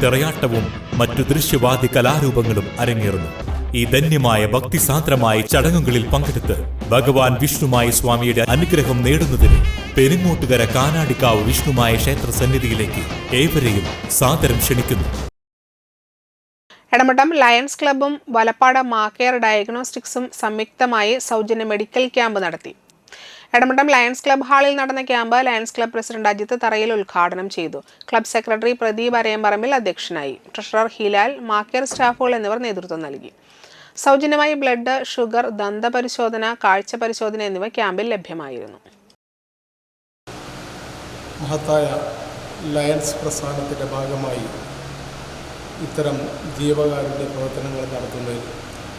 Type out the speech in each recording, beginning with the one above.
തിറയാട്ടവും മറ്റു ദൃശ്യവാദി കലാരൂപങ്ങളും അരങ്ങേറുന്നു. ഈ ധന്യമായ ഭക്തിസാന്ദ്രമായ ചടങ്ങുകളിൽ പങ്കെടുത്ത് ഭഗവാൻ വിഷ്ണുമായ സ്വാമിയുടെ അനുഗ്രഹം നേടുന്നതിന് പെരുങ്ങോട്ടുകര കാനാടിക്കാവ് വിഷ്ണുമായ ക്ഷേത്ര സന്നിധിയിലേക്ക് ഏവരെയും സാദരം ക്ഷണിക്കുന്നു. എടമട്ടം ലയൺസ് ക്ലബ്ബും വലപ്പാട് മാക്കെയർ ഡയഗ്നോസ്റ്റിക്സും സംയുക്തമായി സൗജന്യ മെഡിക്കൽ ക്യാമ്പ് നടത്തി. എടമഠം ലയൺസ് ക്ലബ് ഹാളിൽ നടന്ന camp lions club president Ajith Tharayil ഉദ്ഘാടനം ചെയ്തു. ക്ലബ് സെക്രട്ടറി പ്രദീപ് അരയമ്പറമ്പിൽ അധ്യക്ഷനായി. ട്രഷറർ ഹിലാൽ മാക്കർ സ്റ്റാഫുകൾ എന്നിവർ നേതൃത്വം നൽകി. സൗജന്യമായി ബ്ലഡ് ഷുഗർ ദന്ത പരിശോധന കാഴ്ച പരിശോധന എന്നിവ ക്യാമ്പിൽ ലഭ്യമായിരുന്നു. മഹത്തായ ലയൺസ് പ്രസ്ഥാനത്തിന്റെ ഭാഗമായി ഇത്തരം ജീവകാരുണ്യ പ്രവർത്തനങ്ങൾ നടത്തുന്നതിൽ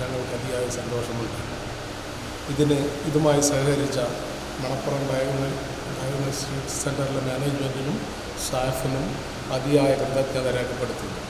ഞങ്ങൾക്ക് അതിയായ സന്തോഷമുണ്ട്. ഇതിന് ഇതുമായി സഹകരിച്ച ഡയഗ്നോ ഡയഗ്നോസ്റ്റിക് സെന്ററിലെ മാനേജ്മെന്റിനും സ്റ്റാഫിനും അതിയായ കൃതജ്ഞത രേഖപ്പെടുത്തുന്നു.